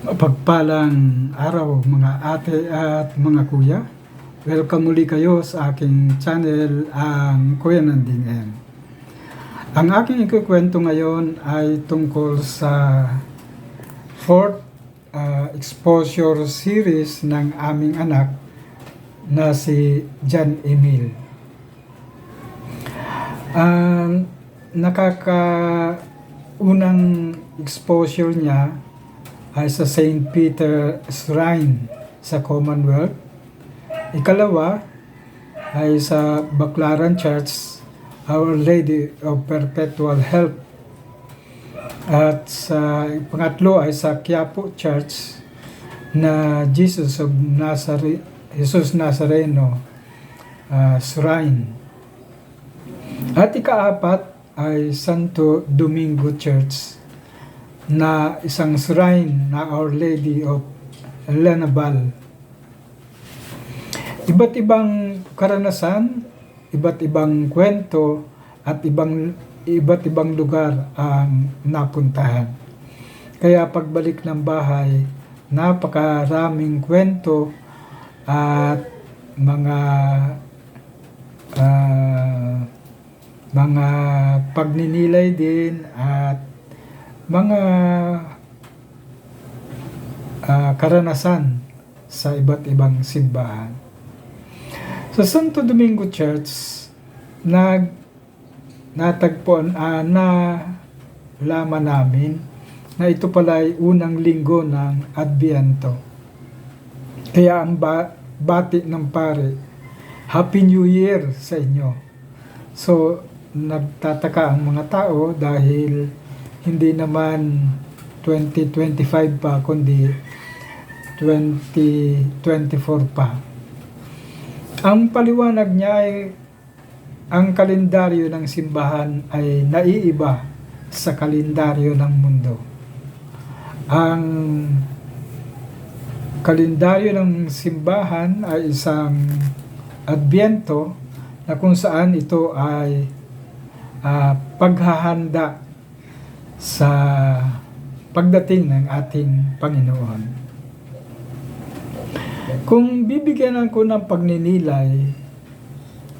Pagpalang araw mga ate at mga kuya. Welcome muli kayo sa aking channel, ang Kuya Nanding. Ang aking ikukwento ngayon ay tungkol sa fourth uh, exposure series ng aming anak na si John Emil. Ang nakakaunang exposure niya ay sa St. Peter Shrine sa Commonwealth. Ikalawa ay sa Baclaran Church, Our Lady of Perpetual Help. At sa pangatlo ay sa Quiapo Church na Jesus of Nazareth, Jesus Nazareno uh, Shrine. At ikaapat ay Santo Domingo Church na isang shrine na Our Lady of Lenabal. Iba't ibang karanasan, iba't ibang kwento, at ibang iba't ibang lugar ang napuntahan. Kaya pagbalik ng bahay, napakaraming kwento at mga uh, mga pagninilay din at mga uh, karanasan sa iba't ibang simbahan. Sa Santo Domingo Church, nag natagpuan uh, na laman namin na ito pala ay unang linggo ng Adviento. Kaya ang ba- bati ng pare, Happy New Year sa inyo. So, nagtataka ang mga tao dahil hindi naman 2025 pa kundi 2024 pa. Ang paliwanag niya ay ang kalendaryo ng simbahan ay naiiba sa kalendaryo ng mundo. Ang kalendaryo ng simbahan ay isang adbyento na kung saan ito ay uh, paghahanda sa pagdating ng ating Panginoon. Kung bibigyan ko ng pagninilay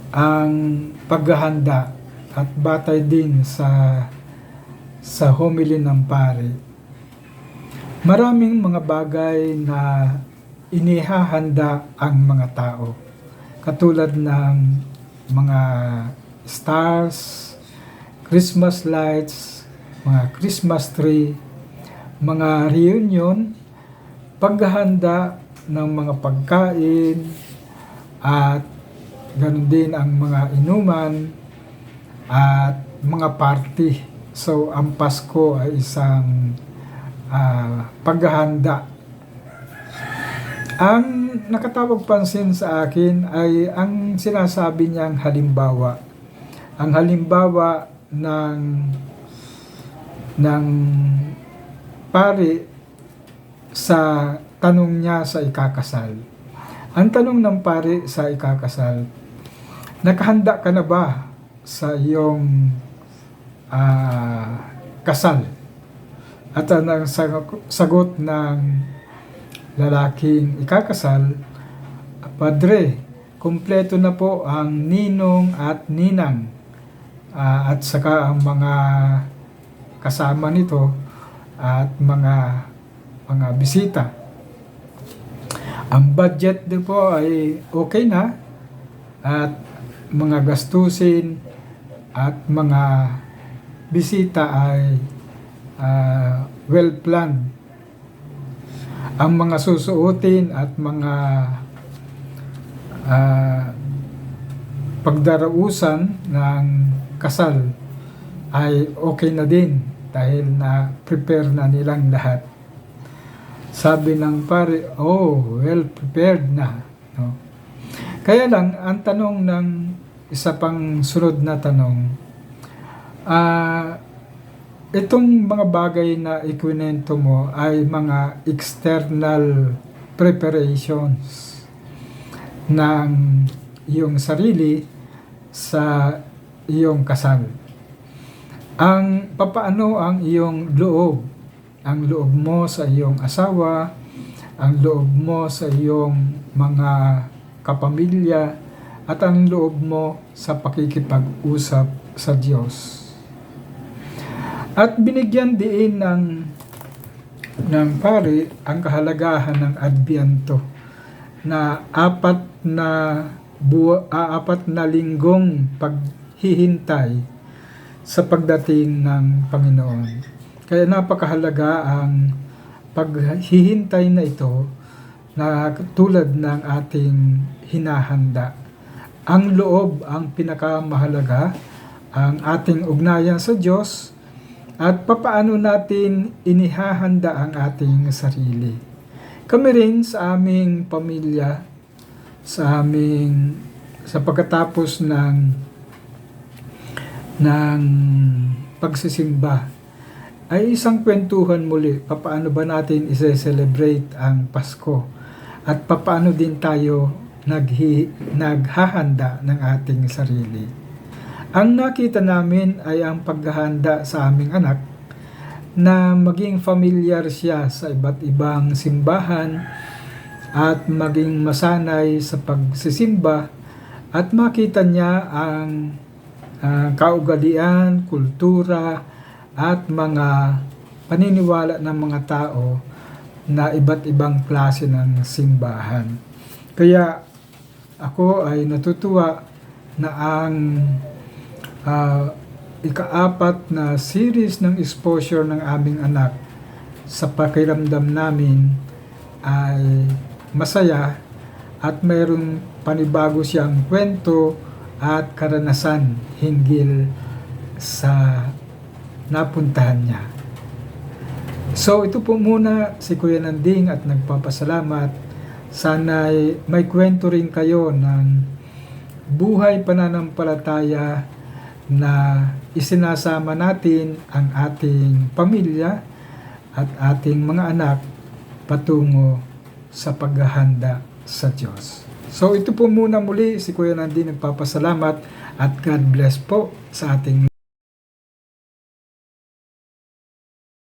ang paghahanda at batay din sa sa homily ng pare, maraming mga bagay na inihahanda ang mga tao. Katulad ng mga stars, Christmas lights, mga Christmas tree, mga reunion, paghahanda ng mga pagkain, at ganun din ang mga inuman, at mga party. So, ang Pasko ay isang uh, paghahanda. Ang nakatawag pansin sa akin ay ang sinasabi niyang halimbawa. Ang halimbawa ng ng pari sa tanong niya sa ikakasal. Ang tanong ng pari sa ikakasal, nakahanda ka na ba sa iyong uh, kasal? At ang sagot ng lalaking ikakasal, Padre, kumpleto na po ang ninong at ninang uh, at saka ang mga kasama nito at mga mga bisita. Ang budget din po ay okay na at mga gastusin at mga bisita ay uh, well planned. Ang mga susuotin at mga uh, pagdarausan ng kasal ay okay na din dahil na prepare na nilang lahat. Sabi ng pare, oh, well prepared na. No? Kaya lang, ang tanong ng isa pang sunod na tanong, ah, uh, itong mga bagay na ikwinento mo ay mga external preparations ng iyong sarili sa iyong kasal ang papaano ang iyong loob? Ang loob mo sa iyong asawa, ang loob mo sa iyong mga kapamilya, at ang loob mo sa pakikipag-usap sa Diyos. At binigyan din ng ng pare ang kahalagahan ng Adbiento na apat na buwa, ah, apat na linggong paghihintay sa pagdating ng Panginoon. Kaya napakahalaga ang paghihintay na ito na tulad ng ating hinahanda. Ang loob ang pinakamahalaga, ang ating ugnayan sa Diyos, at papaano natin inihahanda ang ating sarili. Kami rin sa aming pamilya, sa aming sa pagkatapos ng ng pagsisimba ay isang kwentuhan muli papaano ba natin i-celebrate ang Pasko at papaano din tayo naghi, naghahanda ng ating sarili. Ang nakita namin ay ang paghahanda sa aming anak na maging familiar siya sa iba't ibang simbahan at maging masanay sa pagsisimba at makita niya ang ah, kaugalian, kultura at mga paniniwala ng mga tao na iba't ibang klase ng simbahan. Kaya ako ay natutuwa na ang ah, ikaapat na series ng exposure ng aming anak sa pakiramdam namin ay masaya at mayroong panibago siyang kwento at karanasan hinggil sa napuntahan niya. So ito po muna si Kuya Nanding at nagpapasalamat. Sana may kwento rin kayo ng buhay pananampalataya na isinasama natin ang ating pamilya at ating mga anak patungo sa paghahanda sa Diyos. So ito po muna muli si Kuya Nanding nagpapasalamat at God bless po sa ating